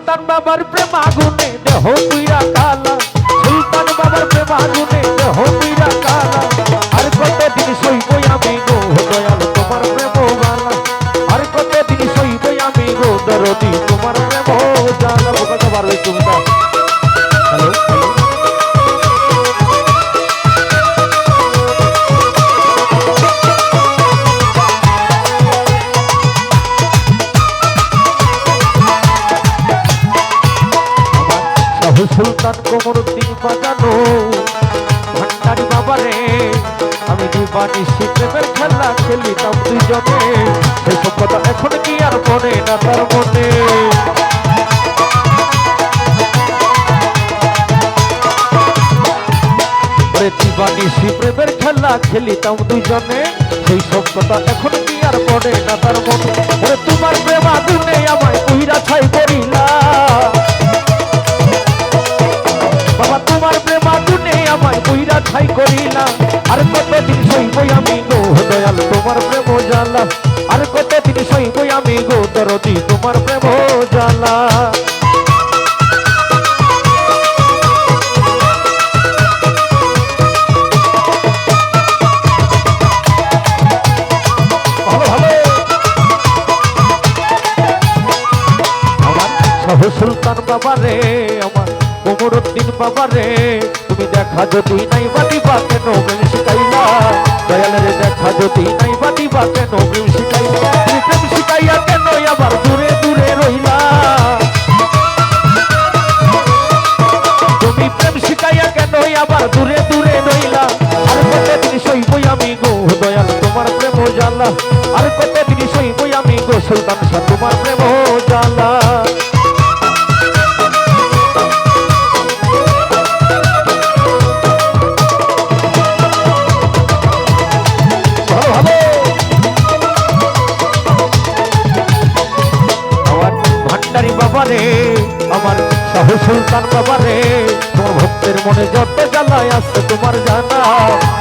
সুলতান বাবার প্রেম আগুনে দেহ তুইরা কালা। সুলতান বাবার প্রেম আগুনে দেহ তুইরা কালা। আর কতদিন সইবই আমি গো দয়াল, তোমার প্রেম বালা। আর কতদিন সইবই আমি গো দরদি, তোমার প্রেম জানা বোকাটা বার হয়েছে তুমি বাজানো ভান্ডারি বাবারে, আমি দিবানি প্রেমের খেলা খেলিতাম দুজনে সেসব কথা এখন কি আর মনে না তার মনে? ওরে দিবানি প্রেমের খেলা খেলিতাম দুজনে সেই সব কথা এখন কি আর মনে না তার মনে? তোমার প্রেম আগুনে আমায় উইরা তোমার প্রেম জালা আর কতদিন সইবই আমি গো দরদি, তোমার প্রেম শাহ সুলতান বাবা রে, আমার কোমরুদ্দিন বাবা রে, তুমি দেখা যদি নাই বাদিবা কেন শিখাইলা। দয়াল রে দেখা যদি নাই বাদিবা কেন? প্রেম শিখাইলা তুমি প্রেম শিখাইয়া কেন আবার দূরে দূরে রইলা তুমি প্রেম শিখাইয়া কেন আবার দূরে দূরে রইলা আর কতদিন সইবই আমি গো, দয়াল তোমার প্রেম জালা আর কতদিন সইবই আমি গো, সুলতান শাহ, তোমার প্রেম শাহ সুলতান বাবা তোমার ভক্তের মনে যত জ্বালায় আছে তোমার জানা।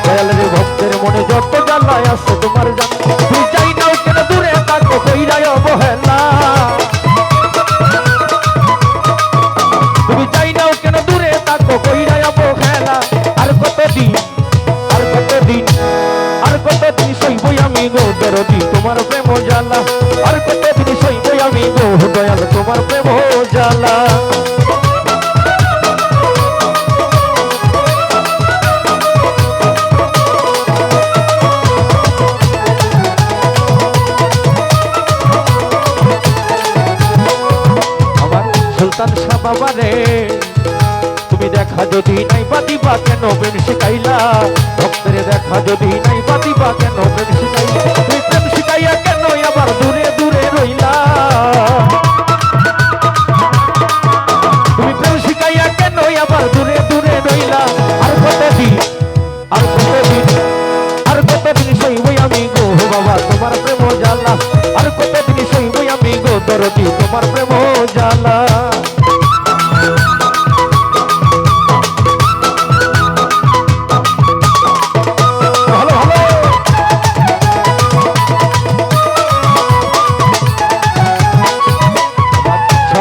দয়াল রে ভক্তের মনে যত জ্বালায় আছে তোমার জানা। তুই চাই নাও কেন দূরে তাকো কইরাই অবহেলা। তুমি চাই নাও কেন দূরে তাকো কইরাই অবহেলা। আর কতদিন আর কতদিন আর কতদিন সইবই আমি গো দরদি, তোমার প্রেম জালা আর কতদিন সইবই আমি গো দয়াল, তোমার প্রেম জালা সুলতান সাবাবারে তুমি দেখা যদি নাই বাদিবা কেন বেন শিখাইলা? ভক্তের দেখা যদি নাই বাদিবা কেন বেন শিখাইলা?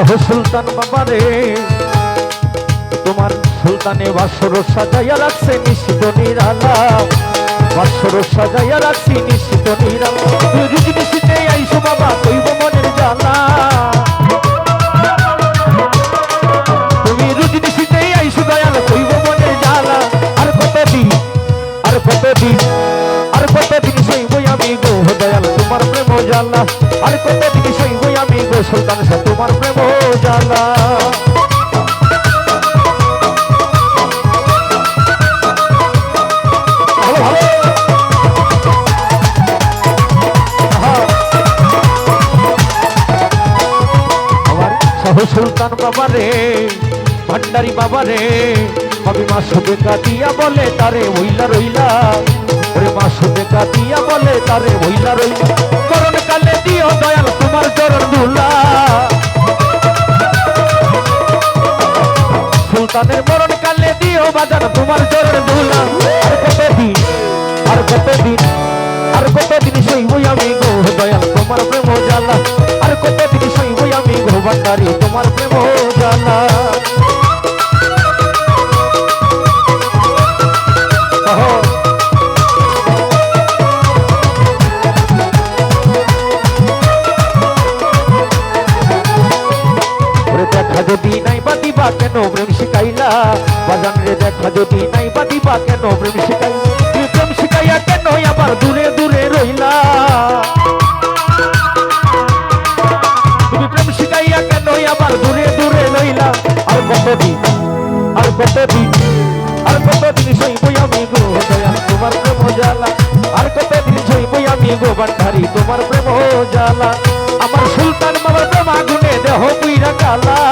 শাহ সুলতান বাবা রে, তোমার সুলতানে বাসর সাজাইয়া রাখছে নিশ্চিত নিরালা। বাসর সাজাইয়া রাখছি নিশ্চিত নিরালা। নিশ্চিতে আইসো বাবা। জ্বালা আর কতদিন সইবই আমি গো সুলতান শাহ তোমার প্রেম জ্বালা সুলতান বাবা রে, ভান্ডারি বাবা রে, কবি মা সুবে কাদিয়া বলে, তারে ওইলা রইলা। ওরে মা সুবে কাদিয়া বলে, তারে ওইলা রইলা। করণ কালে দিও দয়াল তোমার চরণ দুলা সুলতানের মরণ কালে দিও বাজার তোমার চরণ দুলা কেন প্রেম শিখাইলা? বাজান দেখা যদি নাই বা কেন প্রেম শিখাইলা? তুই প্রেম শিখাইয়া কেন আবার দূরে দূরে রইলা? আমার সুলতান বাবার প্রেম আগুনে দেহ পুইরা কালা।